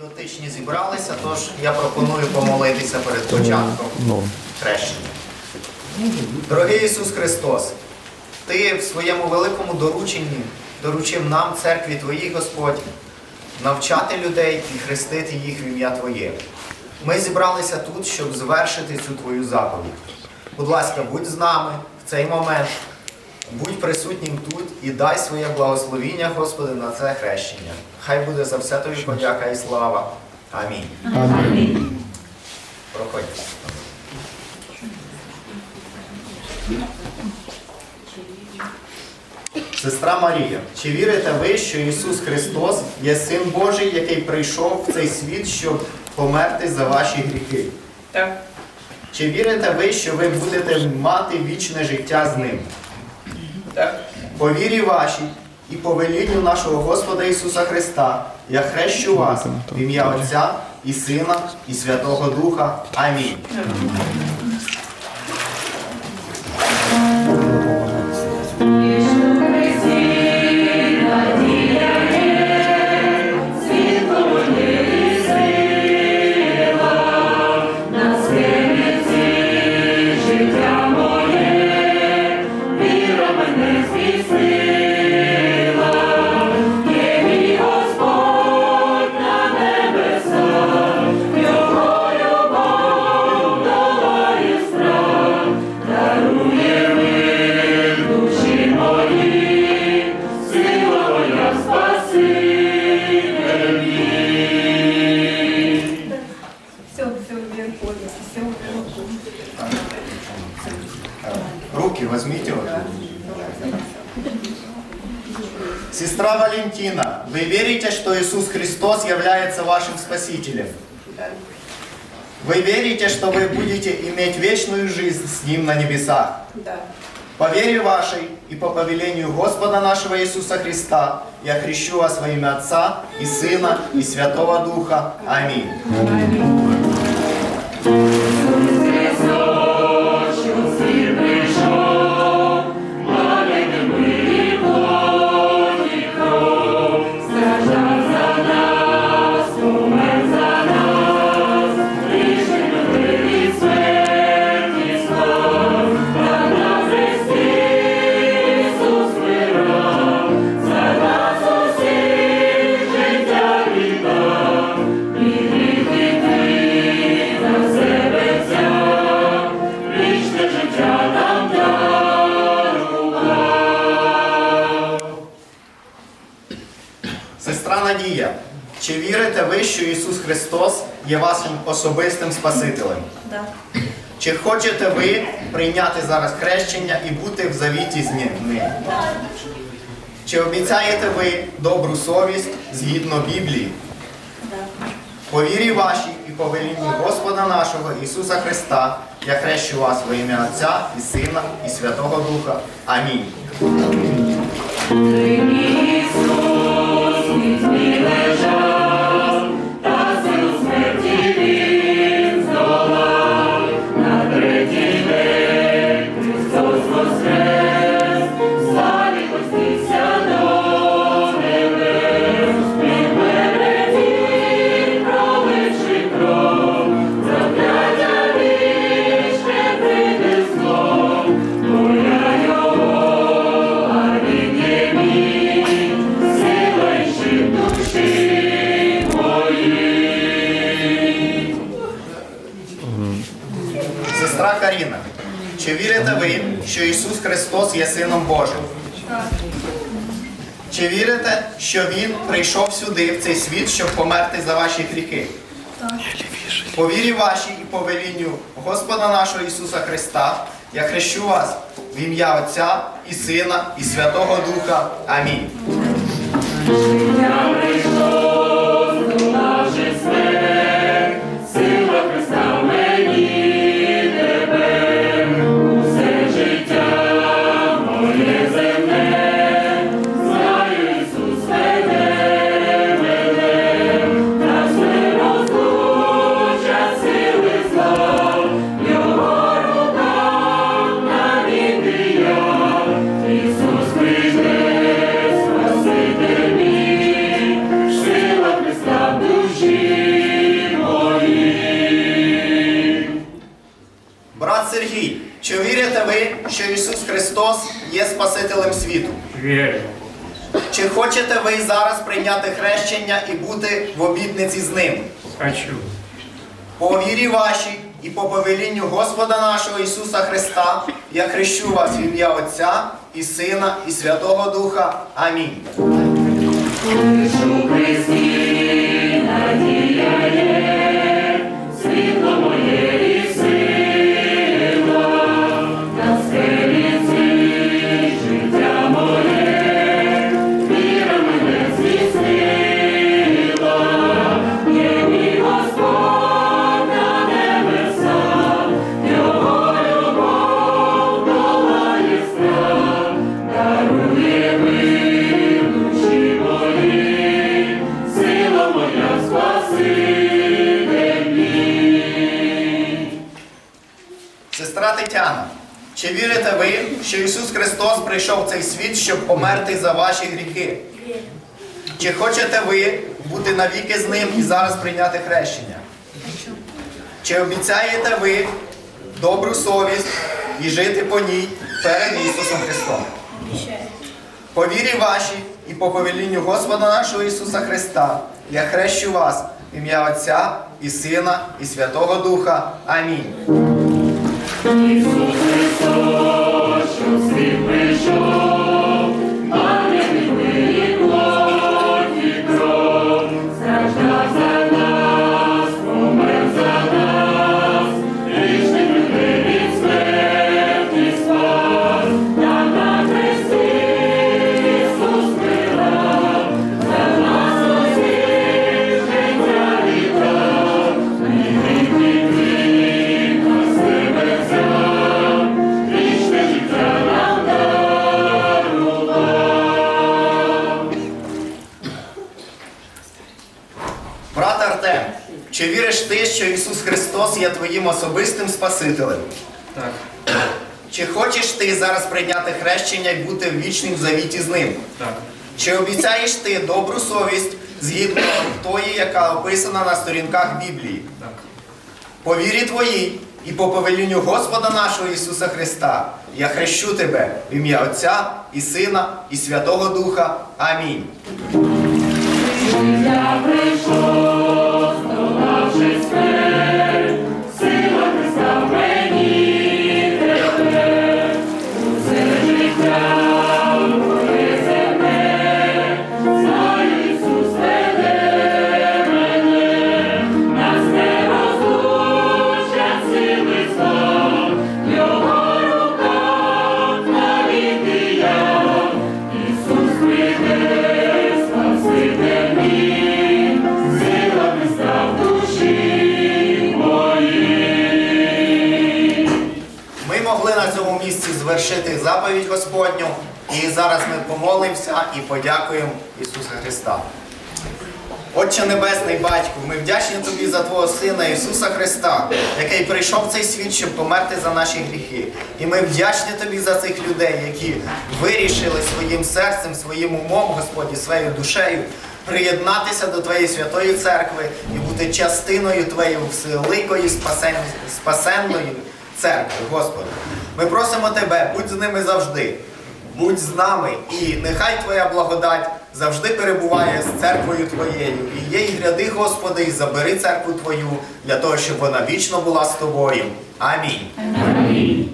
дотичні зібралися, тож я пропоную помолитися перед початком хрещення. Дорогий Ісус Христос, Ти в своєму великому дорученні доручив нам, церкві Твоїй, Господь, навчати людей і хрестити їх в ім'я Твоє. Ми зібралися тут, щоб звершити цю Твою заповідь. Будь ласка, будь з нами в цей момент, будь присутнім тут і дай своє благословіння, Господи, на це хрещення. Хай буде за все тобі подяка і слава. Амінь. Амінь. Проходьте. Сестра Марія, чи вірите ви, що Ісус Христос є Син Божий, який прийшов в цей світ, щоб померти за ваші гріхи? Так. Чи вірите ви, що ви будете мати вічне життя з ним? Так. По вірі вашій і по велінню нашого Господа Ісуса Христа, я хрещу вас в ім'я Отця і Сина і Святого Духа. Амінь. Валентина, вы верите, что Иисус Христос является вашим Спасителем? Вы верите, что вы будете иметь вечную жизнь с Ним на небесах? Да. По вере вашей и по повелению Господа нашего Иисуса Христа я хрещу вас во имя Отца и Сына и Святого Духа. Аминь. Сестра Надія, чи вірите ви, що Ісус Христос є вашим особистим Спасителем? Да. Чи хочете ви прийняти зараз хрещення і бути в завіті з ним? Чи обіцяєте ви добру совість згідно Біблії? По вірі вашій і по велінню Господа нашого Ісуса Христа я хрещу вас во ім'я Отця і Сина і Святого Духа. Амінь. Чи вірите ви, що Ісус Христос є Сином Божим? Чи вірите, що Він прийшов сюди, в цей світ, щоб померти за ваші гріхи? По вірі вашій і по велінню Господа нашого Ісуса Христа, я хрещу вас в ім'я Отця і Сина і Святого Духа. Амінь. Що Ісус Христос є Спасителем світу? Вірю. Чи хочете ви зараз прийняти хрещення і бути в обітниці з ним? Хочу. По вірі вашій і по повелінню Господа нашого Ісуса Христа я хрещу вас в ім'я Отця і Сина і Святого Духа. Амінь. Сестра чи вірите ви, що Ісус Христос прийшов в цей світ, щоб померти за ваші гріхи? Чи хочете ви бути навіки з ним і зараз прийняти хрещення? Чи обіцяєте ви добру совість і жити по ній перед Ісусом Христом? По вірі вашій і по повелінню Господа нашого Ісуса Христа я хрещу вас в ім'я Отця і Сина і Святого Духа. Амінь. Брат що Ісус Христос є твоїм особистим Спасителем? Так. Чи хочеш ти зараз прийняти хрещення і бути в вічнім завіті з ним? Так. Чи обіцяєш ти добру совість згідно тої, яка описана на сторінках Біблії? Так. По вірі твоїй і по повелінню Господа нашого Ісуса Христа я хрещу тебе в ім'я Отця і Сина і Святого Духа. Амінь. Ми місці заповідь Господню, і зараз ми помолимося і подякуємо Ісуса Христа. Отче Небесний Батько, ми вдячні Тобі за Твого Сина Ісуса Христа, який прийшов в цей світ, щоб померти за наші гріхи. І ми вдячні Тобі за цих людей, які вирішили своїм серцем, своїм умом, Господі, своєю душею приєднатися до Твоєї святої церкви і бути частиною Твоєї великої спасенної церкви, Господи. Ми просимо Тебе, будь з ними завжди. Будь з нами, і нехай Твоя благодать завжди перебуває з церквою Твоєю. І є й гряди, Господи, і забери церкву Твою для того, щоб вона вічно була з тобою. Амінь.